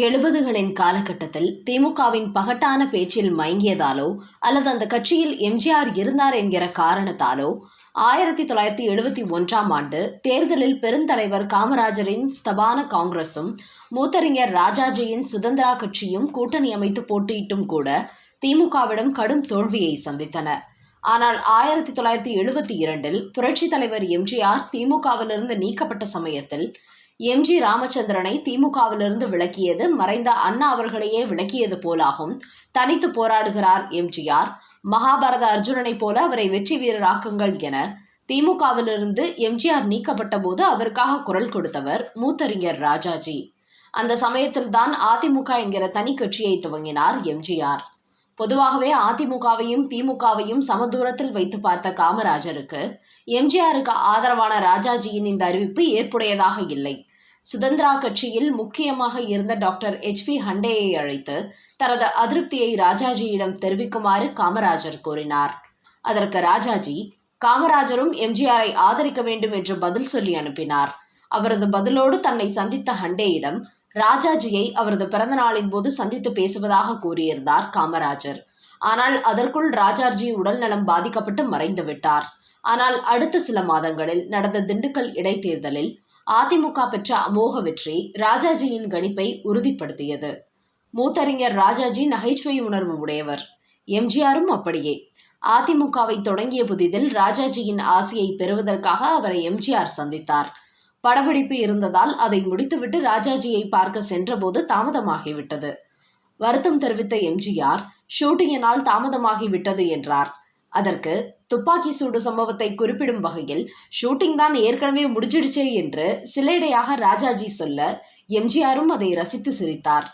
எழுபதுகளின் காலகட்டத்தில் திமுகவின் பகட்டான பேச்சில் மயங்கியதாலோ அல்லது அந்த கட்சியில் எம்ஜிஆர் இருந்தார் என்கிற காரணத்தாலோ ஆயிரத்தி தொள்ளாயிரத்தி எழுபத்தி ஒன்றாம் ஆண்டு தேர்தலில் பெருந்தலைவர் காமராஜரின் ஸ்தபான காங்கிரசும் மூத்தறிஞர் ராஜாஜியின் சுதந்திரா கட்சியும் கூட்டணி அமைத்து போட்டியிட்டும் கூட திமுகவிடம் கடும் தோல்வியை சந்தித்தன. ஆனால் ஆயிரத்தி தொள்ளாயிரத்தி எழுபத்தி இரண்டில் புரட்சித் தலைவர் எம்ஜிஆர் திமுகவிலிருந்து நீக்கப்பட்ட சமயத்தில் எம்ஜி ராமச்சந்திரனை திமுகவிலிருந்து விலக்கியது மறைந்த அண்ணா அவர்களையே விளக்கியது போலாகும். தனித்து போராடுகிறார் எம்ஜிஆர் மகாபாரத அர்ஜுனனைப் போல அவரை வெற்றி வீரராக்குங்கள் என திமுகவிலிருந்து எம்ஜிஆர் நீக்கப்பட்ட போது அவருக்காக குரல் கொடுத்தவர் மூத்தறிஞர் ராஜாஜி. அந்த சமயத்தில்தான் அதிமுக என்கிற தனி கட்சியை துவங்கினார் எம்ஜிஆர் பொதுவாகவே அதிமுகவையும் திமுகவையும் சமதூரத்தில் வைத்து பார்த்த காமராஜருக்கு எம்ஜிஆருக்கு ஆதரவான ராஜாஜியின் இந்த அறிவிப்பு ஏற்புடையதாக இல்லை. சுதந்திரா கட்சியில் முக்கியமாக இருந்த டாக்டர் எச் வி ஹண்டேயை அழைத்து தனது அதிருப்தியை ராஜாஜியிடம் தெரிவிக்குமாறு காமராஜர் கூறினார் அதற்கு ராஜாஜி காமராஜரும் எம்ஜிஆரை ஆதரிக்க வேண்டும் என்று பதில் சொல்லி அனுப்பினார். அவரது பதிலோடு தன்னை சந்தித்த ஹண்டேயிடம் ராஜாஜியை அவரது பிறந்த நாளின் போது சந்தித்து பேசுவதாக கூறியிருந்தார் காமராஜர். ஆனால் அதற்குள் ராஜாஜி உடல்நலம் பாதிக்கப்பட்டு மறைந்துவிட்டார். ஆனால் அடுத்த சில மாதங்களில் நடந்த திண்டுக்கல் இடைத்தேர்தலில் அதிமுக பெற்ற அமோக வெற்றி ராஜாஜியின் கணிப்பை உறுதிப்படுத்தியது. மூத்தறிஞர் ராஜாஜி நகைச்சுவை உணர்வு உடையவர். எம்ஜிஆரும் அப்படியே. அதிமுகவை தொடங்கிய புதிதில் ராஜாஜியின் ஆசையை பெறுவதற்காக அவரை எம்ஜிஆர் சந்தித்தார். படப்பிடிப்பு இருந்ததால் அதை முடித்துவிட்டு ராஜாஜியை பார்க்க சென்றபோது தாமதமாகிவிட்டது. வருத்தம் தெரிவித்த எம்ஜிஆர் ஷூட்டிங்கினால் தாமதமாகிவிட்டது என்றார். அதற்கு துப்பாக்கி சூடு சம்பவத்தை குறிப்பிடும் வகையில் ஷூட்டிங் தான் ஏற்கனவே முடிஞ்சிடுச்சே என்று சிலேடையாக ராஜாஜி சொல்ல எம்ஜிஆரும் அதை ரசித்து சிரித்தார்.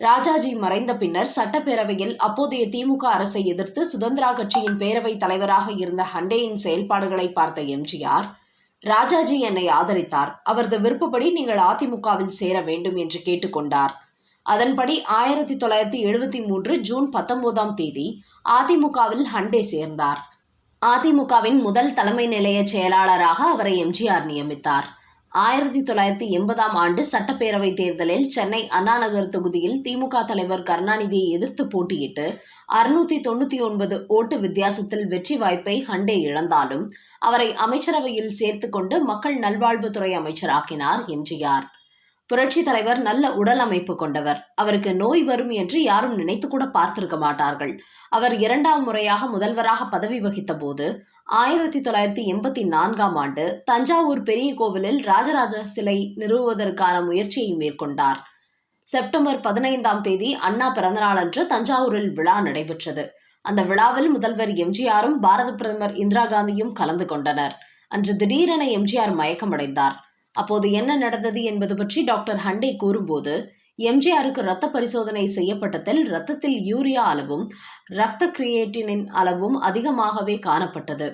ராஜாஜி மறைந்த பின்னர் சட்டப்பேரவையில் அப்போதைய திமுக அரசை எதிர்த்து சுதந்திரா கட்சியின் பேரவைத் தலைவராக இருந்த ஹண்டேயின் செயல்பாடுகளை பார்த்த எம்ஜிஆர் ராஜாஜி என்னை ஆதரித்தார். அவரது விருப்பப்படி நீங்கள் அதிமுகவில் சேர வேண்டும் என்று கேட்டுக்கொண்டார். அதன்படி ஆயிரத்தி தொள்ளாயிரத்தி எழுபத்தி மூன்று ஜூன் பத்தொன்பதாம் தேதி அதிமுகவில் ஹண்டே சேர்ந்தார். அதிமுகவின் முதல் தலைமை நிலைய செயலாளராக அவரை எம்ஜிஆர் நியமித்தார். ஆயிரத்தி தொள்ளாயிரத்தி எண்பதாம் ஆண்டு சட்டப்பேரவைத் தேர்தலில் சென்னை அண்ணாநகர் தொகுதியில் திமுக தலைவர் கருணாநிதியை எதிர்த்து போட்டியிட்டு அறுநூத்தி தொண்ணூத்தி ஒன்பது ஓட்டு வித்தியாசத்தில் வெற்றி வாய்ப்பை ஹண்டே இழந்தாலும் அவரை அமைச்சரவையில் சேர்த்து கொண்டு மக்கள் நல்வாழ்வுத்துறை அமைச்சராக்கினார் எம்ஜிஆர். புரட்சி தலைவர் நல்ல உடல் அமைப்பு கொண்டவர். அவருக்கு நோய் வரும் என்று யாரும் நினைத்து கூட பார்த்திருக்க மாட்டார்கள். அவர் இரண்டாம் முறையாக முதல்வராக பதவி வகித்த போது ஆயிரத்தி தொள்ளாயிரத்தி எண்பத்தி நான்காம் ஆண்டு தஞ்சாவூர் பெரிய கோவிலில் ராஜராஜ சிலை நிறுவுவதற்கான முயற்சியை மேற்கொண்டார். செப்டம்பர் பதினைந்தாம் தேதி அண்ணா பிறந்தநாள் அன்று தஞ்சாவூரில் விழா நடைபெற்றது. அந்த விழாவில் முதல்வர் எம்ஜிஆரும் பாரத பிரதமர் இந்திரா காந்தியும் கலந்து கொண்டனர். அன்று திடீரென எம்ஜிஆர் மயக்கமடைந்தார். அப்போது என்ன நடந்தது என்பது பற்றி டாக்டர் ஹண்டே கூறும்போது எம்ஜிஆருக்கு இரத்த பரிசோதனை செய்யப்பட்டதில் இரத்தத்தில் யூரியா அளவும் இரத்த கிரியேட்டினின் அளவும் அதிகமாகவே காணப்பட்டது.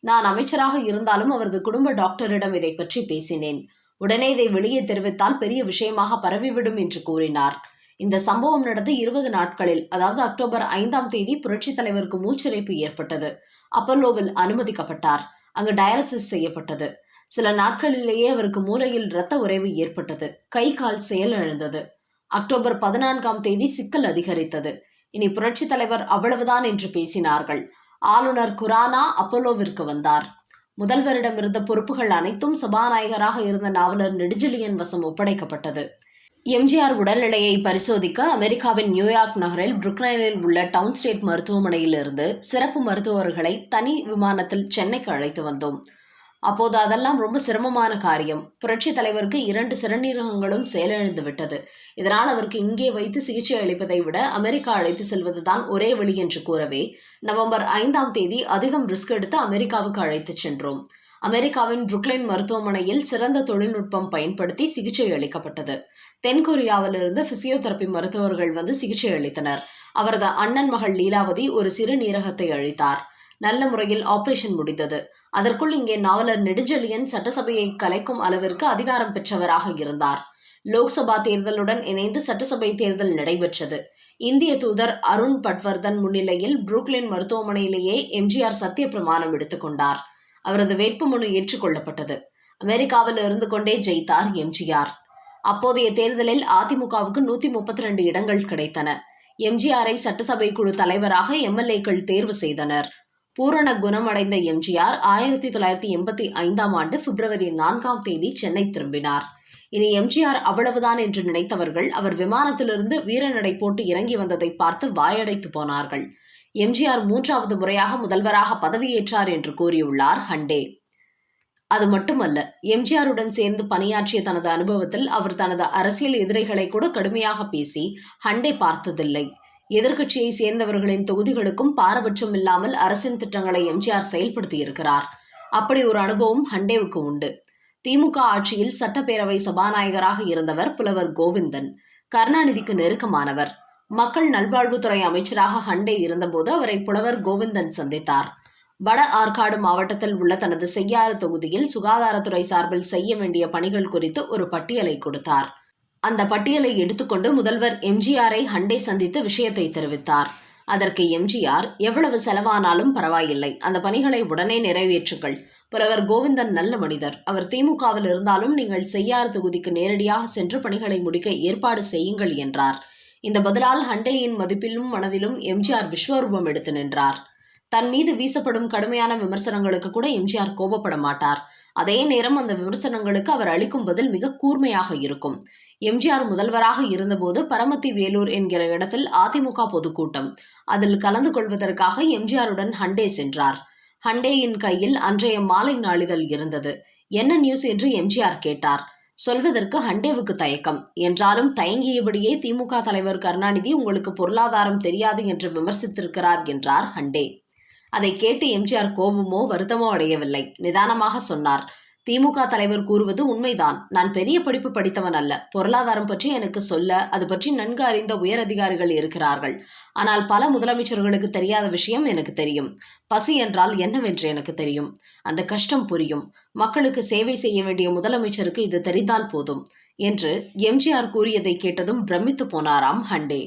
நான் அமைச்சராக இருந்தாலும் அவரது குடும்ப டாக்டரிடம் இதை பற்றி பேசினேன். உடனே இதை வெளியே தெரிவித்தால் பெரிய விஷயமாக பரவிவிடும் என்று கூறினார். இந்த சம்பவம் நடந்து இருபது நாட்களில் அதாவது அக்டோபர் ஐந்தாம் தேதி புரட்சித் தலைவருக்கு மூச்சிறைப்பு ஏற்பட்டது. அப்பல்லோவில் அனுமதிக்கப்பட்டார். அங்கு டயாலிசிஸ் செய்யப்பட்டது. சில நாட்களிலேயே அவருக்கு மூளையில் இரத்த உறைவு ஏற்பட்டது. கை கால் செயலிழந்தது அக்டோபர் பதினான்காம் தேதி சிக்கல் அதிகரித்தது. இனி புரட்சி தலைவர் அவ்வளவுதான் என்று பேசினார்கள். ஆளுநர் குரானா அப்போலோவிற்கு வந்தார். முதல்வரிடம் இருந்த பொறுப்புகள் அனைத்தும் சபாநாயகராக இருந்த நாவலர் நெடுஞ்செழியன் வசம் ஒப்படைக்கப்பட்டது. எம்ஜிஆர் உடல்நிலையை பரிசோதிக்க அமெரிக்காவின் நியூயார்க் நகரில் புருக்னைனில் உள்ள டவுன் ஸ்டேட் மருத்துவமனையிலிருந்து சிறப்பு மருத்துவர்களை தனி விமானத்தில் சென்னைக்கு அழைத்து வந்தோம். அப்போது அதெல்லாம் ரொம்ப சிரமமான காரியம். புரட்சி தலைவருக்கு இரண்டு சிறுநீரகங்களும் செயலிழந்து விட்டது. இதனால் அவருக்கு இங்கே வைத்து சிகிச்சை அளிப்பதை விட அமெரிக்கா அழைத்து செல்வதுதான் ஒரே வழி என்று கூறவே நவம்பர் ஐந்தாம் தேதி அதிகம் ரிஸ்க் எடுத்து அமெரிக்காவுக்கு அழைத்துச் சென்றோம். அமெரிக்காவின் புருக்லைன் மருத்துவமனையில் சிறந்த தொழில்நுட்பம் பயன்படுத்தி சிகிச்சை அளிக்கப்பட்டது. தென்கொரியாவிலிருந்து பிசியோதெரப்பி மருத்துவர்கள் வந்து சிகிச்சை அளித்தனர். அவரது அண்ணன் மகள் லீலாவதி ஒரு சிறுநீரகத்தை அழித்தார். நல்ல முறையில் ஆபரேஷன் முடிந்தது. அதற்குள் இங்கே நாவலர் நெடுஞ்செழியன் சட்டசபையை கலைக்கும் அளவிற்கு அதிகாரம் பெற்றவராக இருந்தார். லோக்சபா தேர்தலுடன் இணைந்து சட்டசபை தேர்தல் நடைபெற்றது. இந்திய தூதர் அருண் பட்வர்தன் முன்னிலையில் புரூக்லின் மருத்துவமனையிலேயே எம்ஜிஆர் சத்திய பிரமாணம் எடுத்துக்கொண்டார் அவரது வேட்புமனு ஏற்றுக்கொள்ளப்பட்டது. அமெரிக்காவில் இருந்து கொண்டே ஜெயித்தார் எம்ஜிஆர். அப்போதைய தேர்தலில் அதிமுகவுக்கு நூத்தி முப்பத்தி ரெண்டு இடங்கள் கிடைத்தன. எம்ஜிஆரை சட்டசபை குழு தலைவராக எம்எல்ஏக்கள் தேர்வு செய்தனர். பூரண குணமடைந்த எம்ஜிஆர் ஆயிரத்தி தொள்ளாயிரத்தி எண்பத்தி ஐந்தாம் ஆண்டு பிப்ரவரி நான்காம் தேதி சென்னை திரும்பினார். இனி எம்ஜிஆர் அவ்வளவுதான் என்று நினைத்தவர்கள் அவர் விமானத்திலிருந்து வீரநடை போட்டு இறங்கி வந்ததை பார்த்து வாயடைத்து போனார்கள். எம்ஜிஆர் மூன்றாவது முறையாக முதல்வராக பதவியேற்றார் என்று கூறியுள்ளார் ஹண்டே. அது மட்டுமல்ல எம்ஜிஆருடன் சேர்ந்து பணியாற்றிய தனது அனுபவத்தில் அவர் தனது அரசியல் எதிரிகளை கூட கடுமையாக பேசி ஹண்டே பார்த்ததில்லை. எதிர்க்கட்சியை சேர்ந்தவர்களின் தொகுதிகளுக்கும் பாரபட்சம் இல்லாமல் அரசின் திட்டங்களை எம்ஜிஆர் செயல்படுத்தியிருக்கிறார். அப்படி ஒரு அனுபவம் ஹண்டேவுக்கு உண்டு. திமுக ஆட்சியில் சட்டப்பேரவை சபாநாயகராக இருந்தவர் புலவர் கோவிந்தன். கருணாநிதிக்கு நெருக்கமானவர். மக்கள் நல்வாழ்வுத்துறை அமைச்சராக ஹண்டே இருந்தபோது அவரை புலவர் கோவிந்தன் சந்தித்தார். வட ஆற்காடு மாவட்டத்தில் உள்ள தனது செய்யாறு தொகுதியில் சுகாதாரத்துறை சார்பில் செய்ய வேண்டிய பணிகள் குறித்து ஒரு பட்டியலை கொடுத்தார். அந்த பட்டியலை எடுத்துக்கொண்டு முதல்வர் எம்ஜிஆரை ஹண்டே சந்தித்து விஷயத்தை தெரிவித்தார். அதற்கு எம்ஜிஆர் எவ்வளவு செலவானாலும் பரவாயில்லை. அந்த பணிகளை உடனே நிறைவேற்றுங்கள். புலவர் கோவிந்தன் நல்ல மனிதர். அவர் திமுகவில் இருந்தாலும் நீங்கள் செய்யாறு தொகுதிக்கு நேரடியாக சென்று பணிகளை முடிக்க ஏற்பாடு செய்யுங்கள் என்றார். இந்த பதிலால் ஹண்டேயின் மதிப்பிலும் மனதிலும் எம்ஜிஆர் விஸ்வரூபம் எடுத்து நின்றார். தன் மீது வீசப்படும் கடுமையான விமர்சனங்களுக்கு கூட எம்ஜிஆர் கோபப்பட மாட்டார். அதே நேரம் அந்த விமர்சனங்களுக்கு அவர் அளிக்கும் பதில் மிக கூர்மையாக இருக்கும். எம்ஜிஆர் முதல்வராக இருந்தபோது பரமத்தி வேலூர் என்கிற இடத்தில் அதிமுக பொதுக்கூட்டம். அதில் கலந்து கொள்வதற்காக எம்ஜிஆருடன் ஹண்டே சென்றார். ஹண்டேயின் கையில் அன்றைய மாலை நாளிதழ் இருந்தது. என்ன நியூஸ் என்று எம்ஜிஆர் கேட்டார். சொல்வதற்கு ஹண்டேவுக்கு தயக்கம். என்றாலும் தயங்கியபடியே திமுக தலைவர் கருணாநிதி உங்களுக்கு பொருளாதாரம் தெரியாது என்று விமர்சித்திருக்கிறார் என்றார் ஹண்டே. அதை கேட்டு எம்ஜிஆர் கோபமோ வருத்தமோ அடையவில்லை. நிதானமாக சொன்னார். திமுக தலைவர் கூறுவது உண்மைதான். நான் பெரிய படிப்பு படித்தவன் அல்ல. பொருளாதாரம் பற்றி எனக்கு சொல்ல அது பற்றி நன்கு அறிந்த உயர் அதிகாரிகள் இருக்கிறார்கள். ஆனால் பல முதலமைச்சர்களுக்கு தெரியாத விஷயம் எனக்கு தெரியும். பசி என்றால் என்னவென்று எனக்கு தெரியும். அந்த கஷ்டம் புரியும். மக்களுக்கு சேவை செய்ய வேண்டிய முதலமைச்சருக்கு இது தெரிந்தால் போதும் என்று எம்ஜிஆர் கூறியதை கேட்டதும் பிரமித்து போனாராம் ஹண்டே.